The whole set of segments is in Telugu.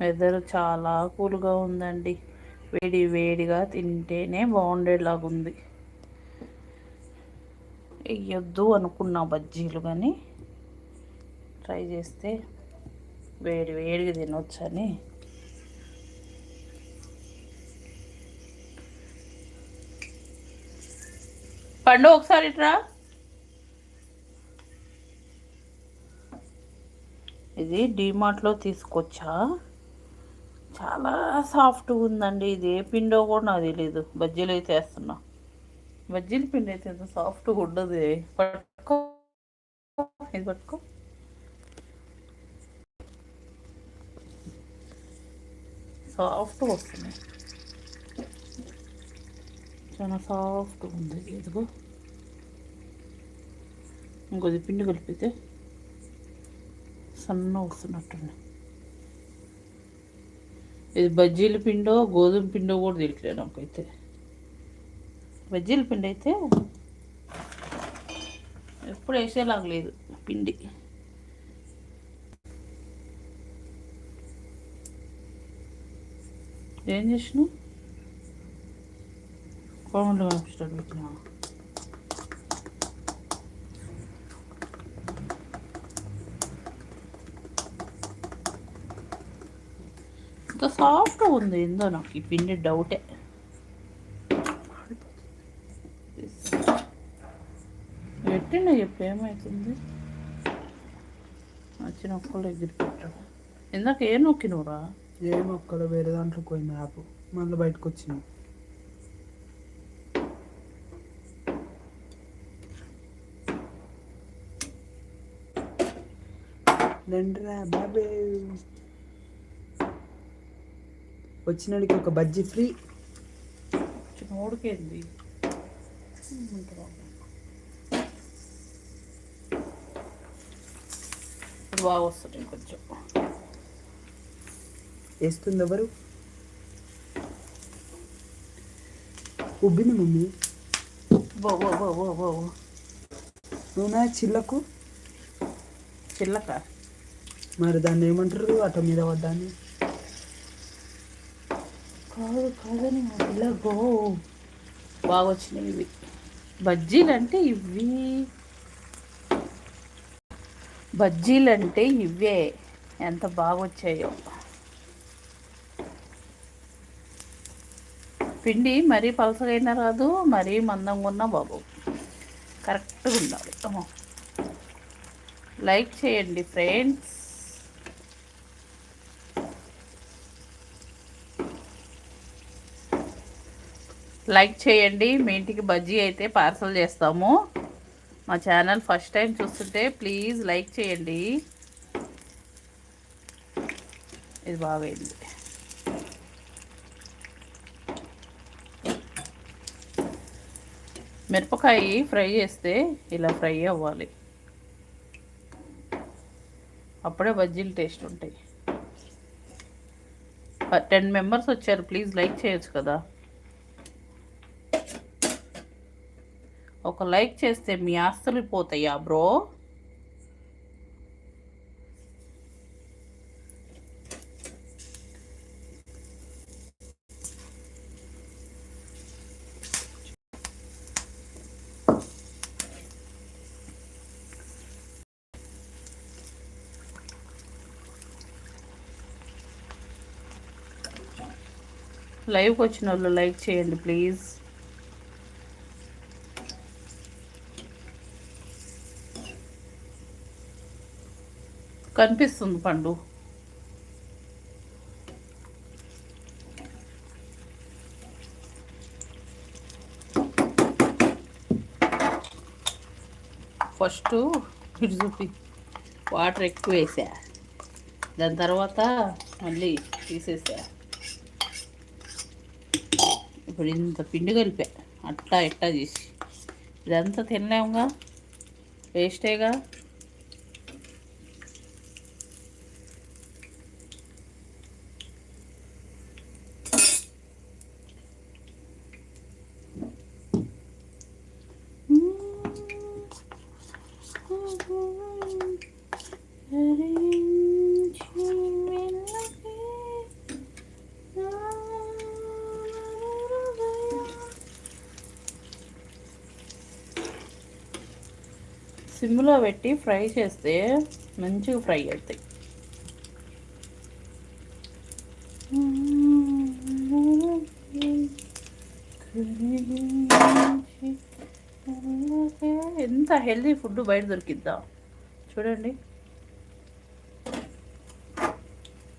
వెదర్ చాలా కూల్గా ఉందండి. వేడి వేడిగా తింటేనే బాగుండేలాగా ఉంది వేయొద్దు అనుకున్నా బజ్జీలు కానీ ట్రై చేస్తే వేడి వేడిగా తినొచ్చని. పండు ఒకసారి ఇట్రా. ఇది డీమార్ట్లో తీసుకొచ్చా? చాలా సాఫ్ట్గా ఉందండి ఇది. ఏ పిండో కూడా నాకు తెలియదు బజ్జీలు అయితే వేస్తున్నా. బజ్జీల పిండి అయితే ఎంత సాఫ్ట్గా ఉండదు. పట్టుకో. ఇది పట్టుకో. సాఫ్ట్గా వస్తుంది. చాలా సాఫ్ట్గా ఉంది. ఇదిగో. ఇంకొద్ది పిండి కలిపితే సన్న వస్తున్నట్టుంది. ఇది బజ్జీల పిండో గోధుమ పిండో కూడా తెలియట్లేదు నాకైతే. బజ్జీల పిండి అయితే ఎప్పుడు వేసేలాగలేదు పిండి. ఏం చేసినావు? కోమలు స్టార్ట్ పెట్టినా ఇంత సాఫ్ట్గా ఉంది. ఏందో నాకు ఈ పిండి డౌటే పెట్టిన చెప్పు ఏమవుతుంది వచ్చిన ఒక్కళ్ళు ఎగిరి పెట్టాడు ఇందాక ఏ నొక్కినవురా? ఏం ఒక్కడ వేరే దాంట్లో పోయింది యాప్. మళ్ళీ బయటకు వచ్చింది. రండిరా బాబే. వచ్చినాడికి ఒక బజ్జీ ఫ్రీ. ఇప్పుడు బాగా వస్తుంది కొంచెం వేస్తుంది ఎవరు ఉబ్బింది మమ్మీ. నూనె చిల్లకు? చిల్లక? మరి దాన్ని ఏమంటారు? అట మీద పడ్డాన్ని? కాదు కాదని ఇలా గో బాగా వచ్చినాయి ఇవి. బజ్జీలు అంటే ఇవి బజ్జీలు అంటే ఇవే ఎంత బాగా వచ్చాయో పిండి మరీ పలసగైనా రాదు మరీ మందంగా ఉన్నా బాబు. కరెక్ట్గా ఉండాలి లైక్ చేయండి ఫ్రెండ్స్. లైక్ చేయండి. మీ ఇంటికి బజ్జీ అయితే పార్సల్ చేస్తాము. మా ఛానల్ ఫస్ట్ టైం చూస్తుంటే ప్లీజ్ లైక్ చేయండి. ఇది బాగైంది. మిరపకాయ ఫ్రై చేస్తే ఇలా ఫ్రై అవ్వాలి. అప్పుడే బజ్జీలు టేస్ట్ ఉంటాయి. టెన్ మెంబర్స్ వచ్చారు. ప్లీజ్ లైక్ చేయొచ్చు కదా. ఒక లైక్ చేస్తే మీ ఆస్తులు పోతాయా బ్రో? లైవ్కి వచ్చిన వాళ్ళు లైక్ చేయండి ప్లీజ్. కనిపిస్తుంది పండు. ఫస్ట్ ఇటు చూపి. వాటర్ ఎక్కువ వేసా. దాని తర్వాత మళ్ళీ తీసేసా. ఇప్పుడు ఇంత పిండి కలిపా. అట్టా ఇట్టా చేసి. ఇదంతా తినలేముగా? వేస్టేగా? సిమ్లో పెట్టి ఫ్రై చేస్తే మంచిగా ఫ్రై అవుతాయి. ఎంత హెల్దీ ఫుడ్ బయట దొరికిద్దా? చూడండి.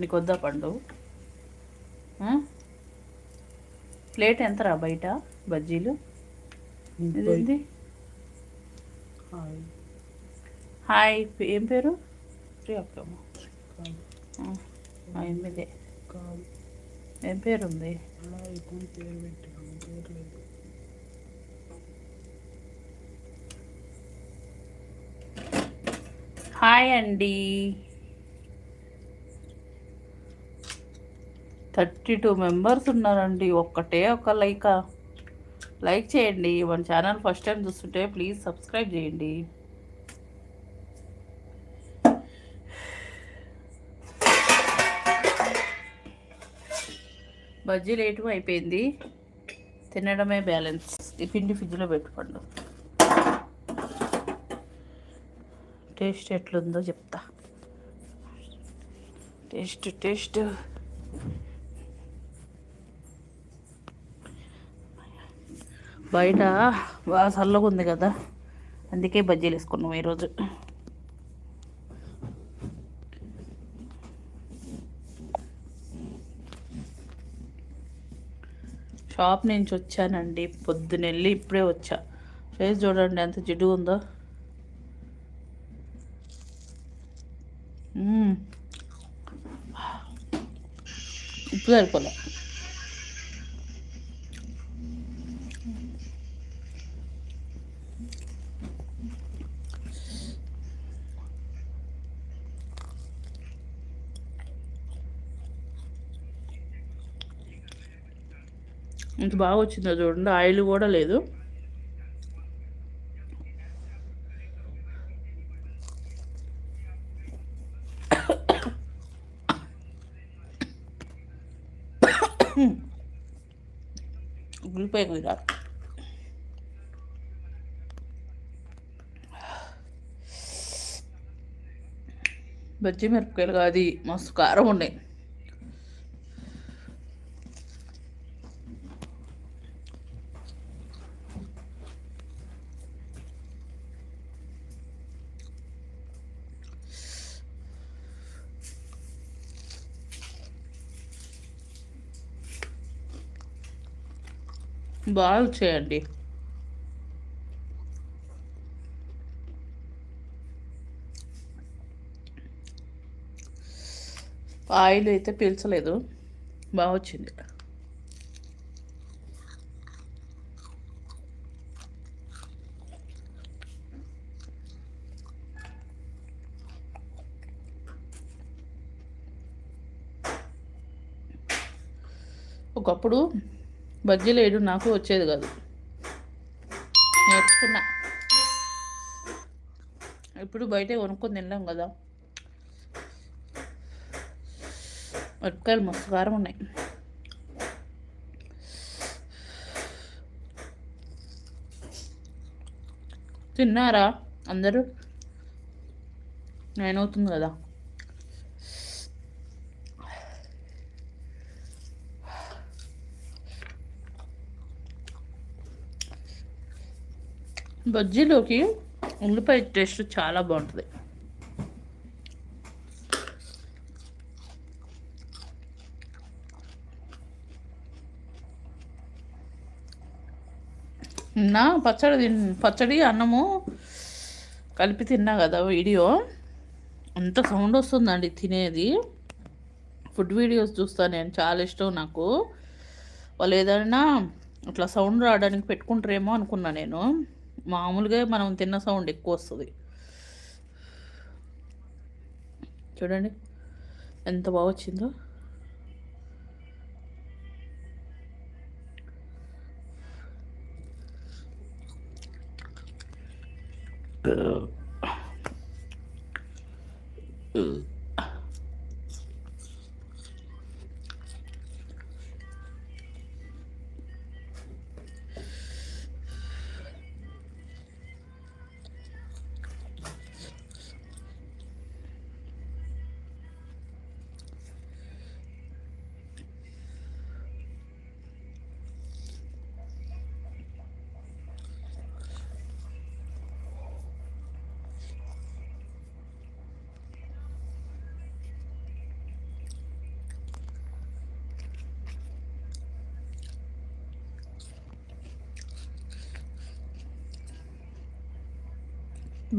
నీకు వద్దా పండు? ప్లేట్ ఎంతరా బయట బజ్జీలు? ఇదేంటి హాయ్. ఏం పేరు? ఆ, ఎనిమిదే. ఏం పేరు ఉంది హాయ్ అండి. థర్టీ టూ మెంబర్స్ ఉన్నారండి ఒక్కటే ఒక లైక్. లైక్ చేయండి మన ఛానల్ ఫస్ట్ టైం చూస్తుంటే ప్లీజ్ సబ్స్క్రైబ్ చేయండి. బజ్జీ లేటు అయిపోయింది. తినడమే బ్యాలెన్స్. ఈ పిండి ఫ్రిడ్జ్లో పెట్టుకోండి. టేస్ట్ ఎట్లుందో చెప్తా. Taste taste. బయట బాగా చల్లగా ఉంది కదా. అందుకే బజ్జీలు వేసుకున్నాం ఈరోజు. షాప్ నుంచి వచ్చానండి. పొద్దునెళ్ళి ఇప్పుడే వచ్చా. ఫేస్ చూడండి ఎంత జిడ్డు ఉందో. ఇప్పుడు ఉప్పు సరిపోలే ఇంత బాగా వచ్చిందో చూడండి ఆయిల్ కూడా లేదు. ఉల్లిపాయ బజ్జీ మిరపకాయలు కాదు మస్తు కారం ఉన్నాయి బాగా వచ్చాయండి ఆయిల్ అయితే పీల్చలేదు బాగా వచ్చింది. ఒకప్పుడు బజ్జీలు వేయడం నాకు వచ్చేది కాదు. నేర్చుకున్నా. ఇప్పుడు బయట కొనుక్కొని తినలేం కదా. మిరపకాయలు మస్తు కారం ఉన్నాయి. తిన్నారా అందరూ? నైన్ అవుతుంది కదా. బజ్జీలోకి ఉల్లిపాయ టేస్ట్ చాలా బాగుంటుంది. నిన్న పచ్చడి తిన్ పచ్చడి అన్నము కలిపి తిన్నా కదా వీడియో. అంత సౌండ్ వస్తుందండి తినేది. ఫుడ్ వీడియోస్ చూస్తాను నేను చాలా ఇష్టం నాకు. వాళ్ళు ఏదైనా అట్లా సౌండ్ రావడానికి పెట్టుకుంటారేమో అనుకున్నా నేను. మామూలుగా మనం తిన్న సౌండ్ ఎక్కువ వస్తుంది. చూడండి. ఎంత బాగా వచ్చిందో. Uh, uh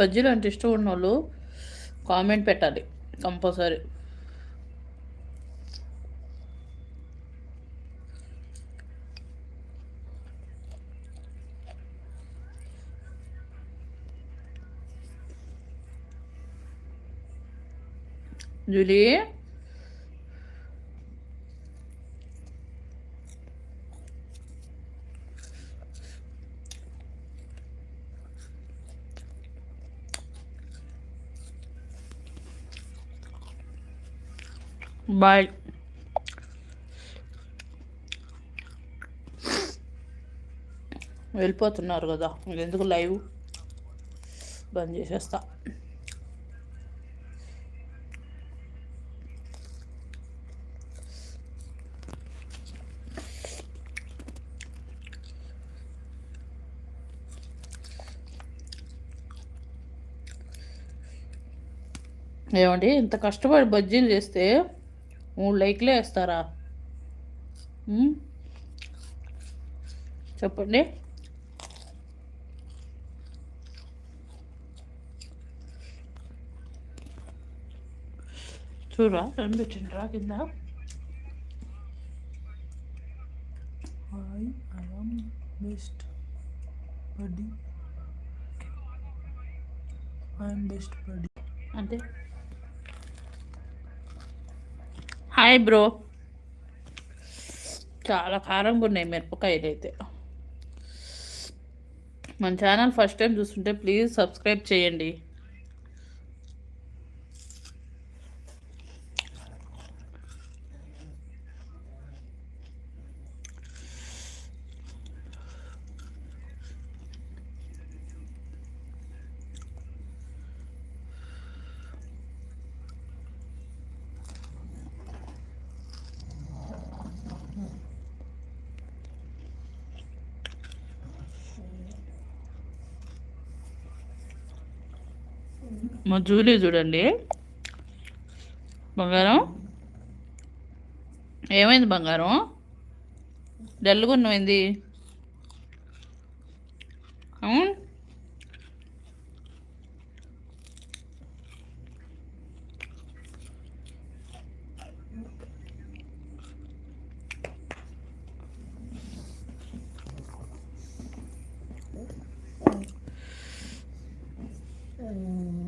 బజ్జీలు అంటే ఇష్టం ఉన్న వాళ్ళు కామెంట్ పెట్టాలి కంపల్సరీ. Julie bye. వెళ్ళిపోతున్నారు కదా. మీరు ఎందుకు లైవ్? బంద్ చేసేస్తా. ఏమండి ఇంత కష్టపడి బజ్జీలు చేస్తే మూడు లైక్లే వేస్తారా? చెప్పండి. చూడరా పెట్టిండ్రా కింద. I I'm best buddy I'm best buddy అంటే హాయ్ బ్రో. చాలా కారంగా ఉన్నాయి మిరపకాయలు అయితే. మన ఛానల్ ఫస్ట్ టైం చూస్తుంటే ప్లీజ్ సబ్స్క్రైబ్ చేయండి. మా జూలీ చూడండి. బంగారం. ఏమైంది బంగారం? డల్గా ఉన్నమైంది అవును. Mm.